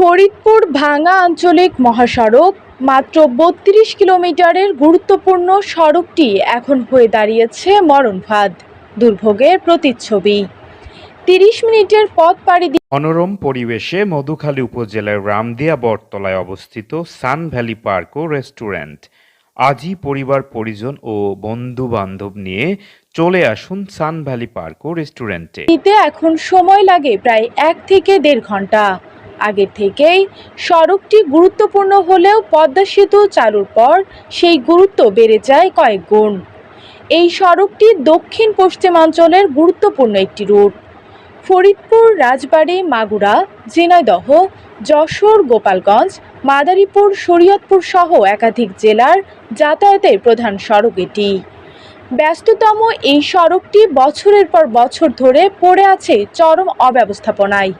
ফরিদপুর ভাঙা আঞ্চলিক মহাসড়ক মাত্র বত্রিশ কিলোমিটারের গুরুত্বপূর্ণ সড়কটি এখন হয়ে দাঁড়িয়েছে মরণফাঁদ দুর্ভোগের প্রতিচ্ছবি। তিরিশ মিনিটের পথ পাড়ি দিয়ে মনোরম পরিবেশে মধুখালী উপজেলার রামদিয়া বটতলায় অবস্থিত সান ভ্যালি পার্ক ও রেস্টুরেন্ট। আজই পরিবার পরিজন ও বন্ধু বান্ধব নিয়ে চলে আসুন সান ভ্যালি পার্ক ও রেস্টুরেন্টে। এখন সময় লাগে প্রায় এক থেকে দেড় ঘণ্টা। আগের থেকেই সড়কটি গুরুত্বপূর্ণ হলেও পদ্মা সেতু চালুর পর সেই গুরুত্ব বেড়ে যায় কয়েক গুণ। এই সড়কটি দক্ষিণ পশ্চিমাঞ্চলের গুরুত্বপূর্ণ একটি রুট। ফরিদপুর, রাজবাড়ী, মাগুরা ঝিনাইদহ যশোর, গোপালগঞ্জ, মাদারীপুর, শরীয়তপুর সহ একাধিক জেলার যাতায়াতের প্রধান সড়ক এটি। ব্যস্ততম এই সড়কটি বছরের পর বছর ধরে পড়ে আছে চরম অব্যবস্থাপনায়।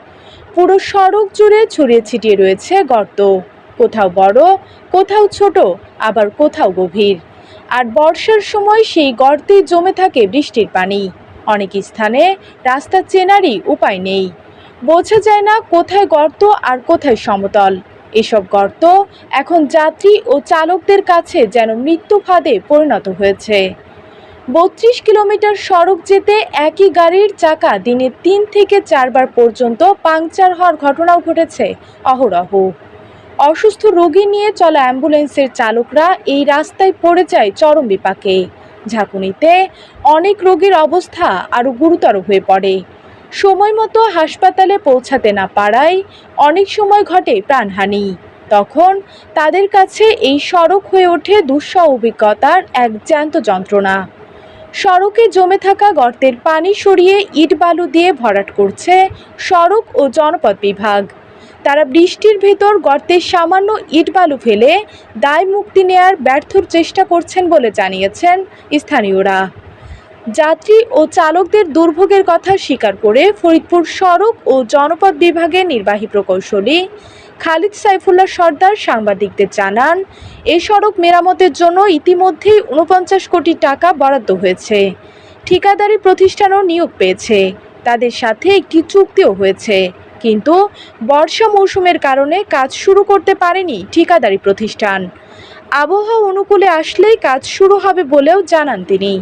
পুরো সড়ক জুড়ে ছড়িয়ে ছিটিয়ে রয়েছে গর্ত। কোথাও বড়, কোথাও ছোট, আবার কোথাও গভীর। আর বর্ষার সময় সেই গর্তে জমে থাকে বৃষ্টির পানি। অনেক স্থানে রাস্তা চেনারই উপায় নেই। বোঝা যায় না কোথায় গর্ত আর কোথায় সমতল। এসব গর্ত এখন যাত্রী ও চালকদের কাছে যেন মৃত্যু ফাঁদে পরিণত হয়েছে। বত্রিশ কিলোমিটার সড়ক যেতে একই গাড়ির চাকা দিনে তিন থেকে চারবার পর্যন্ত পাংচার হওয়ার ঘটনাও ঘটেছে অহরহ। অসুস্থ রোগী নিয়ে চলা অ্যাম্বুলেন্সের চালকরা এই রাস্তায় পড়ে যায় চরম বিপাকে। ঝাঁকুনিতে অনেক রোগীর অবস্থা আরও গুরুতর হয়ে পড়ে। সময় মতো হাসপাতালে পৌঁছাতে না পারায় অনেক সময় ঘটে প্রাণহানি। তখন তাদের কাছে এই সড়ক হয়ে ওঠে দুঃসহ অভিজ্ঞতার এক জ্যান্ত যন্ত্রণা। সড়কে জমে থাকা গর্তের পানি সরিয়ে ইট বালু দিয়ে ভরাট করছে সড়ক ও জনপদ বিভাগ। তারা বৃষ্টির ভেতর গর্তের সামান্য ইট বালু ফেলে দায় মুক্তি নেয়ার ব্যর্থর চেষ্টা করছেন বলে জানিয়েছেন স্থানীয়রা। যাত্রী ও চালকদের দুর্ভোগের কথা স্বীকার করে ফরিদপুর সড়ক ও জনপদ বিভাগের নির্বাহী প্রকৌশলী খালিদ সাইফুল্লাহ সর্দার সাংবাদিকদের জানান, এ সড়ক মেরামতের জন্য ইতিমধ্যেই উনপঞ্চাশ কোটি টাকা বরাদ্দ হয়েছে। ঠিকাদারি প্রতিষ্ঠানও নিয়োগ পেয়েছে। তাদের সাথে একটি চুক্তিও হয়েছে। কিন্তু বর্ষা মৌসুমের কারণে কাজ শুরু করতে পারেনি ঠিকাদারি প্রতিষ্ঠান। আবহাওয়া অনুকূলে আসলেই কাজ শুরু হবে বলেও জানান তিনি।